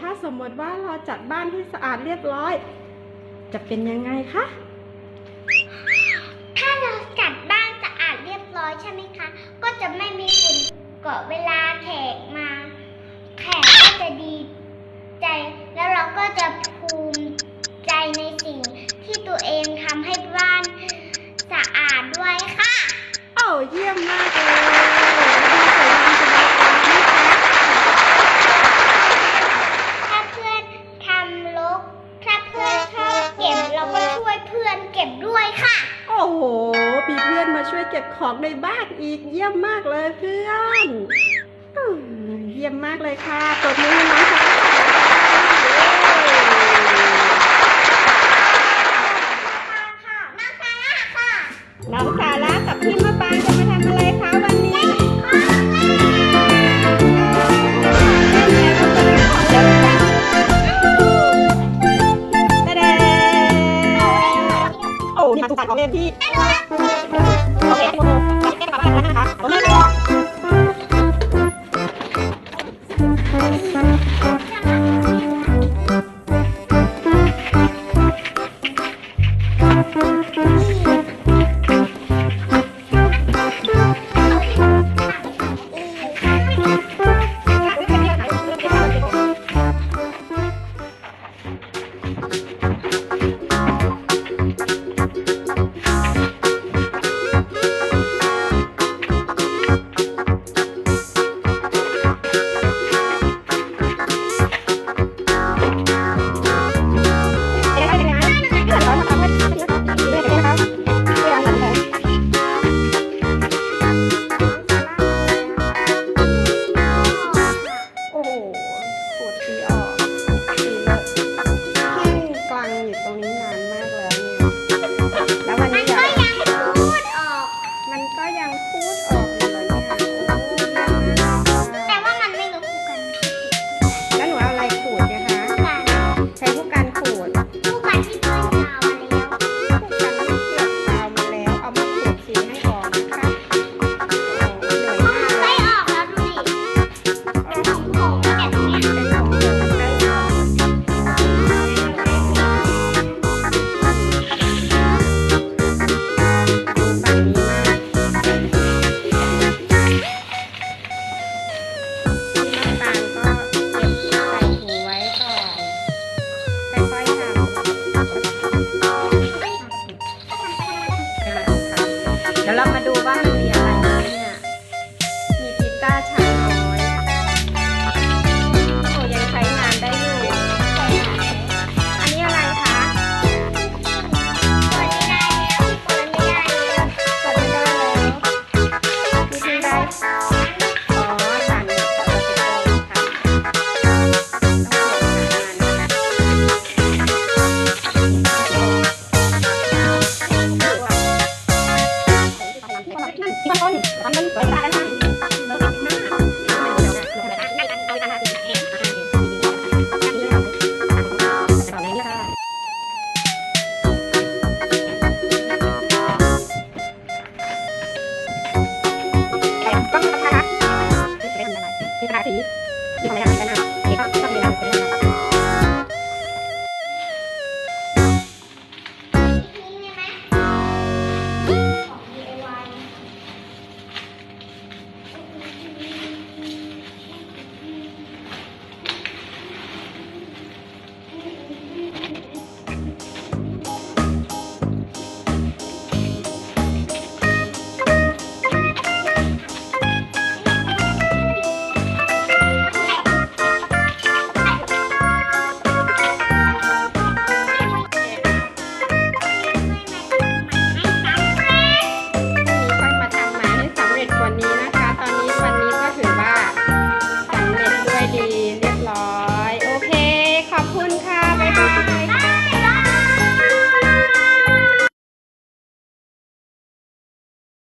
ถ้าสมมติว่าเราจัดบ้านให้สะอาดเรียบร้อย จะเป็นยังไงคะ ถ้าเราจัดบ้านสะอาดเรียบร้อยใช่ไหมคะ ก็จะไม่มีฝุ่นเกาะเวลาแขกมา แขกก็จะดีใจ แล้วเราก็จะภูมิใจในสิ่งที่ตัวเองทำให้บ้านสะอาดด้วยค่ะ โอ้เยี่ยมมากเลยดูสวยงามสบายตาไหมคะ ถ้าเพื่อนทำรก ถ้าเพื่อนชอบเก็บเราก็ช่วยเพื่อนเก็บด้วย ค่ะ โอ้โหมีเพื่อนมาช่วยเก็บของในบ้านอีกเยี่ยมมากเลยเพื่อน เยี่ยมมากเลยค่ะตบมือให้น้องค่ะ ทุกคนของเล่นที่โอเคโอเคกลับบนแล้วนะคะโอเคโก็ยังพูดออกเลย ดี๋ยวเรามาดูว่ามันมีอะไรบ้างเนี่ย มีพิซซ่าชาน้อยโอ้ยังใช้งานได้อยู่ อันนี้อะไรคะเปิดไม่ได้แล้วเปิดไม่ได้แล้วกดไม่ได้แล้วมีได้